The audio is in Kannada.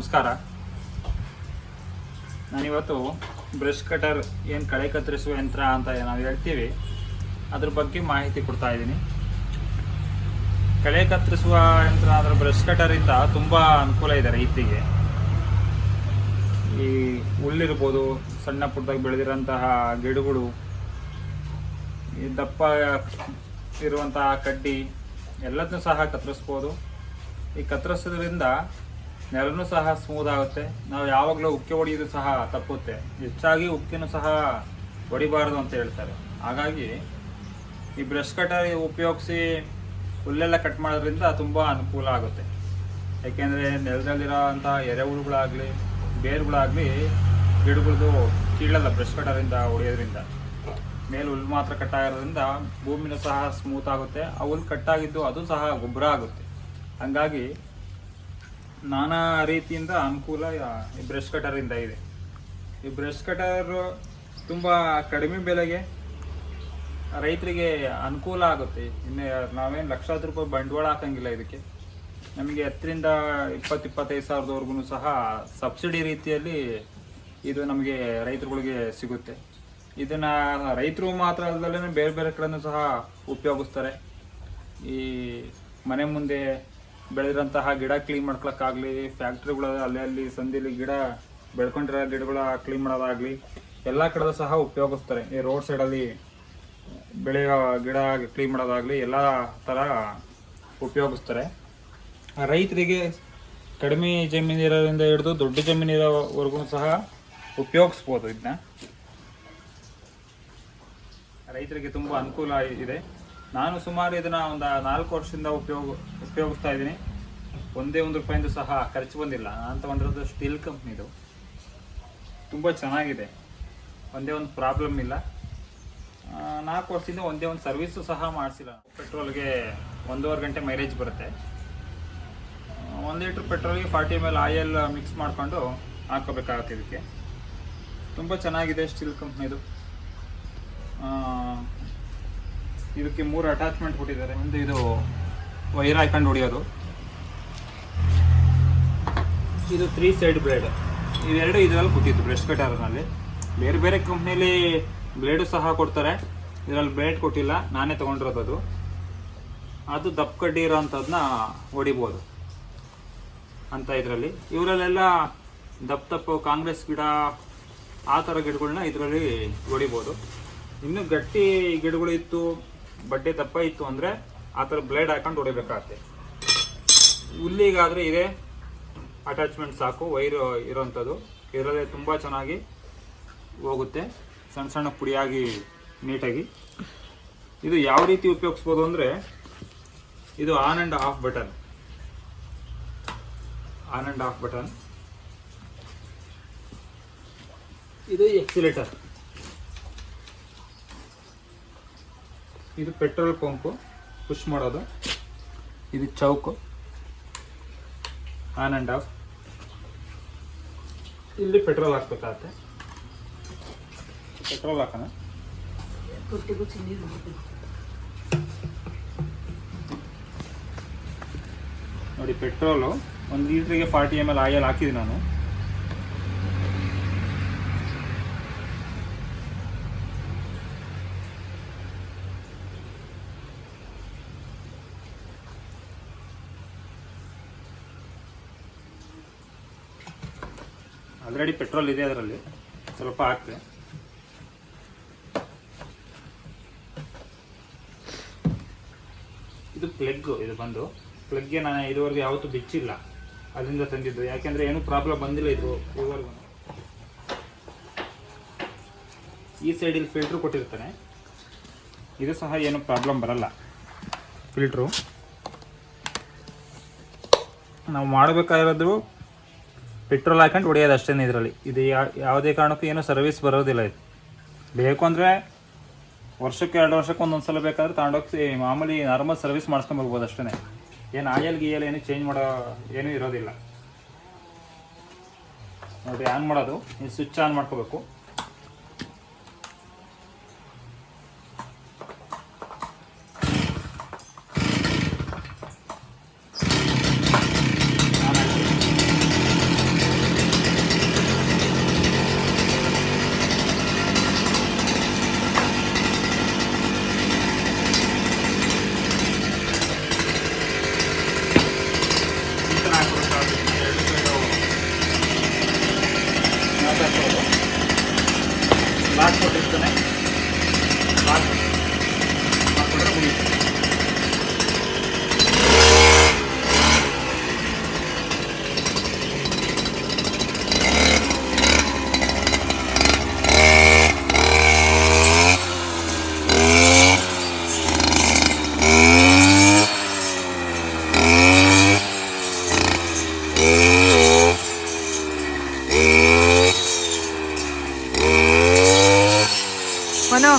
ನಮಸ್ಕಾರ. ನಾನಿವತ್ತು ಬ್ರಷ್ ಕಟರ್ ಏನು ಕಳೆ ಕತ್ತರಿಸುವ ಯಂತ್ರ ಅಂತ ನಾವು ಹೇಳ್ತೀವಿ. ಅದ್ರ ಬಗ್ಗೆ ಮಾಹಿತಿ ಕೊಡ್ತಾ ಇದ್ದೀನಿ. ಕಳೆ ಕತ್ತರಿಸುವ ಯಂತ್ರ ಅಂದ್ರೆ ಬ್ರಷ್ ಕಟರಿಂದ ತುಂಬ ಅನುಕೂಲ ಇದೆ ರೈತರಿಗೆ. ಈ ಹುಲ್ಲಿರ್ಬೋದು ಸಣ್ಣ ಪುಟ್ಟದಾಗಿ ಬೆಳೆದಿರೋಂತಹ ಗಿಡಗಳು, ಈ ದಪ್ಪ ಇರುವಂತಹ ಕಡ್ಡಿ ಎಲ್ಲದನ್ನೂ ಸಹ ಕತ್ತರಿಸ್ಬೋದು. ಈ ಕತ್ತರಿಸೋದ್ರಿಂದ ನೆಲನೂ ಸಹ ಸ್ಮೂತ್ ಆಗುತ್ತೆ. ನಾವು ಯಾವಾಗಲೂ ಉಕ್ಕೆ ಹೊಡೆಯೋದು ಸಹ ತಪ್ಪುತ್ತೆ. ಹೆಚ್ಚಾಗಿ ಉಕ್ಕಿನೂ ಸಹ ಹೊಡಿಬಾರದು ಅಂತ ಹೇಳ್ತಾರೆ. ಹಾಗಾಗಿ ಈ ಬ್ರಷ್ ಕಟರ್ ಉಪಯೋಗಿಸಿ ಹುಲ್ಲೆಲ್ಲ ಕಟ್ ಮಾಡೋದ್ರಿಂದ ತುಂಬ ಅನುಕೂಲ ಆಗುತ್ತೆ. ಯಾಕೆಂದರೆ ನೆಲದಲ್ಲಿರೋ ಅಂಥ ಎರೆಹುಳುಗಳಾಗಲಿ, ಬೇರುಗಳಾಗಲಿ ಗಿಡಗಳದು ಕೀಳಲ್ಲ ಬ್ರಷ್ ಕಟರಿಂದ ಹೊಡೆಯೋದ್ರಿಂದ. ಮೇಲೆ ಹುಲ್ಲು ಮಾತ್ರ ಕಟ್ಟಾಗಿರೋದ್ರಿಂದ ಭೂಮಿನೂ ಸಹ ಸ್ಮೂತ್ ಆಗುತ್ತೆ. ಆ ಹುಲ್ಲು ಕಟ್ಟಾಗಿದ್ದು ಅದು ಸಹ ಗೊಬ್ಬರ ಆಗುತ್ತೆ. ಹಂಗಾಗಿ ನಾನಾ ರೀತಿಯಿಂದ ಅನುಕೂಲ ಈ ಬ್ರಷ್ ಕಟರಿಂದ ಇದೆ ಈ ಬ್ರಷ್ ಕಟರ್ ತುಂಬ ಕಡಿಮೆ ಬೆಲೆಗೆ ರೈತರಿಗೆ ಅನುಕೂಲ ಆಗುತ್ತೆ. ಇನ್ನು ನಾವೇನು ಲಕ್ಷಾಂತರ ರೂಪಾಯಿ ಬಂಡವಾಳ ಹಾಕಂಗಿಲ್ಲ ಇದಕ್ಕೆ. ನಮಗೆ ಹತ್ತರಿಂದ ಇಪ್ಪತ್ತು ಇಪ್ಪತ್ತೈದು ಸಾವಿರದವರೆಗೂ ಸಹ ಸಬ್ಸಿಡಿ ರೀತಿಯಲ್ಲಿ ಇದು ನಮಗೆ ರೈತರುಗಳಿಗೆ ಸಿಗುತ್ತೆ. ಇದನ್ನ ರೈತರು ಮಾತ್ರ ಅಲ್ಲದೆ ಬೇರೆ ಬೇರೆ ಕಡೆಯೂ ಸಹ ಉಪಯೋಗಿಸ್ತಾರೆ. ಈ ಮನೆ ಮುಂದೆ ಬೆಳೆದಿರೋಂತಹ ಗಿಡ ಕ್ಲೀನ್ ಮಾಡ್ಕೊಳಕ್ಕಾಗಲಿ ಫ್ಯಾಕ್ಟ್ರಿಗಳ ಅಲ್ಲಿ ಅಲ್ಲಿ ಸಂದಿಲಿ ಗಿಡ ಬೆಳ್ಕೊಂಡಿರೋ ಗಿಡಗಳ ಕ್ಲೀನ್ ಮಾಡೋದಾಗಲಿ, ಎಲ್ಲ ಕಡೆ ಸಹ ಉಪಯೋಗಿಸ್ತಾರೆ. ಈ ರೋಡ್ ಸೈಡಲ್ಲಿ ಬೆಳೆಯೋ ಗಿಡ ಕ್ಲೀನ್ ಮಾಡೋದಾಗಲಿ ಎಲ್ಲ ಥರ ಉಪಯೋಗಿಸ್ತಾರೆ. ರೈತರಿಗೆ ಕಡಿಮೆ ಜಮೀನಿರೋದ್ರಿಂದ ಹಿಡಿದು ದೊಡ್ಡ ಜಮೀನಿರೋವರೆಗೂ ಸಹ ಉಪಯೋಗಿಸ್ಬೋದು ಇದನ್ನ ರೈತರಿಗೆ ತುಂಬ ಅನುಕೂಲ ಇದೆ. ನಾನು ಸುಮಾರು ಇದನ್ನ ಒಂದು ನಾಲ್ಕು ವರ್ಷದಿಂದ ಉಪಯೋಗ, ಉಪಯೋಗಿಸ್ತಾ ಇದ್ದೀನಿ. ಒಂದೇ ಒಂದು ರೂಪಾಯಿಂದ ಸಹ ಖರ್ಚು ಬಂದಿಲ್ಲ. ನಾನು ತಗೊಂಡಿರೋದು ಸ್ಟೀಲ್ ಕಂಪ್ನಿದು ತುಂಬ ಚೆನ್ನಾಗಿದೆ. ಒಂದೇ ಒಂದು ಪ್ರಾಬ್ಲಮ್ ಇಲ್ಲ. ನಾಲ್ಕು ವರ್ಷದಿಂದ ಒಂದೇ ಒಂದು ಸರ್ವಿಸು ಸಹ ಮಾಡಿಸಿಲ್ಲ. ಪೆಟ್ರೋಲ್ಗೆ ಒಂದೂವರೆ ಗಂಟೆ ಮೈಲೇಜ್ ಬರುತ್ತೆ. ಒಂದು litre ಪೆಟ್ರೋಲ್ಗೆ forty M L oil mix ಮಾಡಿಕೊಂಡು ಹಾಕೋಬೇಕಾಗುತ್ತೆ ಇದಕ್ಕೆ. ತುಂಬ ಚೆನ್ನಾಗಿದೆ ಸ್ಟೀಲ್ ಕಂಪ್ನಿದು ಇದಕ್ಕೆ ಮೂರು ಅಟ್ಯಾಚ್ಮೆಂಟ್ ಕೊಟ್ಟಿದ್ದಾರೆ. ಒಂದು ಇದು ವೈರ್ ಹಾಕೊಂಡು ಹೊಡಿಯೋದು. ಇದು ತ್ರೀ ಸೈಡ್ ಬ್ಲೇಡ್ ಇವೆರಡು ಇದರಲ್ಲಿ ಕೂತಿತ್ತು ಬ್ರಷ್ ಕಟರ್ನಲ್ಲಿ ಬೇರೆ ಬೇರೆ ಕಂಪ್ನಿಲಿ ಬ್ಲೇಡು ಸಹ ಕೊಡ್ತಾರೆ. ಇದರಲ್ಲಿ ಬ್ಲೇಡ್ ಕೊಟ್ಟಿಲ್ಲ, ನಾನೇ ತಗೊಂಡಿರೋದು ಅದು. ದಪ್ಪ ಕಡ್ಡಿ ಅಂಥದನ್ನ ಹೊಡಿಬೋದು ಅಂತ ಇದರಲ್ಲಿ. ಇವರಲ್ಲೆಲ್ಲ ದಪ್ಪ ದಪ್ಪ ಕಾಂಗ್ರೆಸ್ ಗಿಡ ಆ ಥರ ಗಿಡಗಳನ್ನ ಇದರಲ್ಲಿ ಹೊಡಿಬೋದು. ಇನ್ನೂ ಗಟ್ಟಿ ಗಿಡಗಳು ಇತ್ತು ಬಡ್ಡೆ ದಪ್ಪ ಇತ್ತು ಅಂದರೆ ಆ ಥರ ಬ್ಲೇಡ್ ಹಾಕೊಂಡು ಹೊಡಿಬೇಕಾಗತ್ತೆ. ಹುಲ್ಲಿಗಾದರೆ ಇದೇ ಅಟ್ಯಾಚ್ಮೆಂಟ್ ಸಾಕು ವೈರ್ ಇರೋವಂಥದ್ದು ಇದರಲ್ಲಿ ತುಂಬ ಚೆನ್ನಾಗಿ ಹೋಗುತ್ತೆ. ಸಣ್ಣ ಸಣ್ಣ ಪುಡಿಯಾಗಿ ನೀಟಾಗಿ. ಇದು ಯಾವ ರೀತಿ ಉಪಯೋಗಿಸ್ಬೋದು ಅಂದರೆ ಇದು on and off button on and off button ಇದು ಎಕ್ಸಿಲೇಟರ್ ಇದು ಪೆಟ್ರೋಲ್ ಪಂಪು. ಪುಷ್ ಮಾಡೋದು. ಇದು ಚೌಕು. On and off. ಇಲ್ಲಿ ಪೆಟ್ರೋಲ್ ಹಾಕ್ಬೇಕಾಗತ್ತೆ. ಪೆಟ್ರೋಲ್ ಹಾಕೋಣ. ನೋಡಿ, ಪೆಟ್ರೋಲು ಒಂದು ಲೀಟ್ರಿಗೆ ಫಾರ್ಟಿ ಎಂ ಎಲ್ ಆಯಿಲ್ ಹಾಕಿದ್ದೀನಿ ನಾನು. ಆಲ್ರೆಡಿ ಪೆಟ್ರೋಲ್ ಇದೆ ಅದರಲ್ಲಿ. ಸ್ವಲ್ಪ ಹಾಕ್ತೆ. ಇದು ಪ್ಲಗ್, ಇದು ಬಂದು. ಪ್ಲಗ್ಗೆ ನಾನು ಇದುವರೆಗೂ ಯಾವತ್ತೂ ಬಿಚ್ಚಿಲ್ಲ. ಅಲ್ಲಿಂದ ತಂದಿದ್ದು. ಯಾಕೆಂದ್ರೆ ಏನೂ ಪ್ರಾಬ್ಲಮ್ ಬಂದಿಲ್ಲ ಇದು ಇದುವರೆಗೂ. ಈ ಸೈಡಲ್ಲಿ ಫಿಲ್ಟ್ರ್ ಕೊಟ್ಟಿರ್ತಾನೆ. ಇದು ಸಹ ಏನು ಪ್ರಾಬ್ಲಮ್ ಬರಲ್ಲ. ಫಿಲ್ಟ್ರು ನಾವು ಮಾಡಬೇಕಾಗಿರೋದು ಪೆಟ್ರೋಲ್ ಹಾಕೊಂಡು ಹೊಡೆಯೋದು ಅಷ್ಟೇ ಇದರಲ್ಲಿ. ಇದು ಯಾವುದೇ ಕಾರಣಕ್ಕೂ ಏನೂ ಸರ್ವಿಸ್ ಬರೋದಿಲ್ಲ ಇದು. ಬೇಕು ಅಂದರೆ ವರ್ಷಕ್ಕೆ ಎರಡು ವರ್ಷಕ್ಕೆ ಒಂದೊಂದು ಸಲ ಬೇಕಾದ್ರೆ ತಗೊಂಡೋಗಿ ಮಾಮೂಲಿ ನಾರ್ಮಲ್ ಸರ್ವಿಸ್ ಮಾಡ್ಸ್ಕೊಂಬರ್ಬೋದು ಅಷ್ಟೇ ಏನು ಆಯಲ್ ಗೀಯಲ್ ಏನು ಚೇಂಜ್ ಮಾಡೋ ಏನೂ ಇರೋದಿಲ್ಲ. ನೋಡಿ ಆನ್ ಮಾಡೋದು. ಸ್ವಿಚ್ ಆನ್ ಮಾಡ್ಕೋಬೇಕು ಆನ್ ಆಯ್ತು. ಮನು